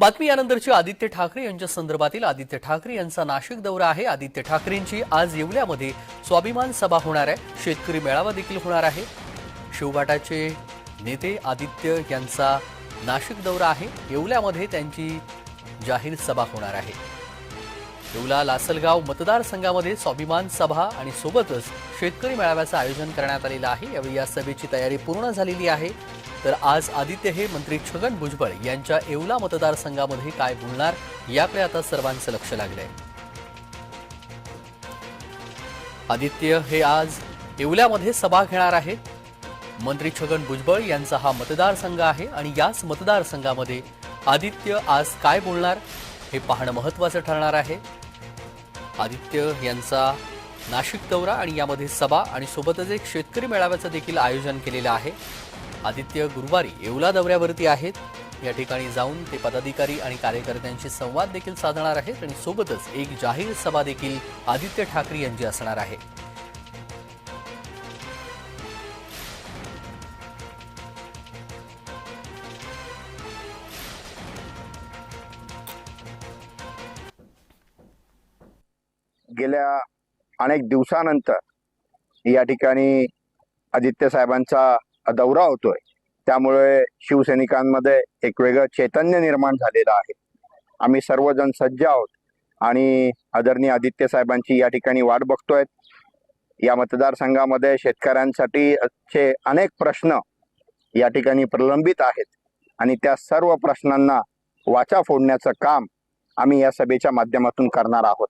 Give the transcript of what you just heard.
बातमी यानंतरची आदित्य ठाकरे यांच्या संदर्भातील आदित्य ठाकरे यांचा नाशिक दौरा आहे. आदित्य ठाकरेंची आज येवल्यामध्ये स्वाभिमान सभा होणार आहे. शेतकरी मेळावा देखील होणार आहे. शिवघाटाचे नेते आदित्य यांचा नाशिक दौरा आहे. येवल्यामध्ये त्यांची जाहीर सभा होणार आहे. येवला लासलगाव मतदारसंघामध्ये स्वाभिमान सभा आणि सोबतच शेतकरी मेळाव्याचं आयोजन करण्यात आलेलं आहे. यावेळी या सभेची तयारी पूर्ण झालेली आहे. तर आज आदित्य हे मंत्री छगन भुजबळ यांच्या येवला मतदारसंघामध्ये काय बोलणार याकडे आता सर्वांचं लक्ष लागलंय. आदित्य हे आज येवल्यामध्ये सभा घेणार आहेत. मंत्री छगन भुजबळ यांचा हा मतदारसंघ आहे आणि याच मतदारसंघामध्ये आदित्य आज काय बोलणार हे पाहणं महत्त्वाचं ठरणार आहे. आदित्य यांचा नाशिक दौरा आणि यामध्ये सभा आणि सोबतच एक शेतकरी मेळाव्याचं देखील आयोजन केलेलं आहे. आदित्य गुरुवारी येवला दौऱ्यावरती आहेत. या ठिकाणी जाऊन ते पदाधिकारी आणि कार्यकर्त्यांशी संवाद देखील साधणार आहेत आणि सोबतच एक जाहीर सभा देखील आदित्य ठाकरे यांची असणार आहे. गेल्या अनेक दिवसानंतर या ठिकाणी आदित्य साहेबांचा दौरा होतोय. त्यामुळे शिवसैनिकांमध्ये एक वेगळं चैतन्य निर्माण झालेलं आहे. आम्ही सर्वजण सज्ज आहोत आणि आदरणीय आदित्य साहेबांची या ठिकाणी वाट बघतोय. या मतदारसंघामध्ये शेतकऱ्यांसाठी चे अनेक प्रश्न या ठिकाणी प्रलंबित आहेत आणि त्या सर्व प्रश्नांना वाचा फोडण्याचं काम आम्ही या सभेच्या माध्यमातून करणार आहोत.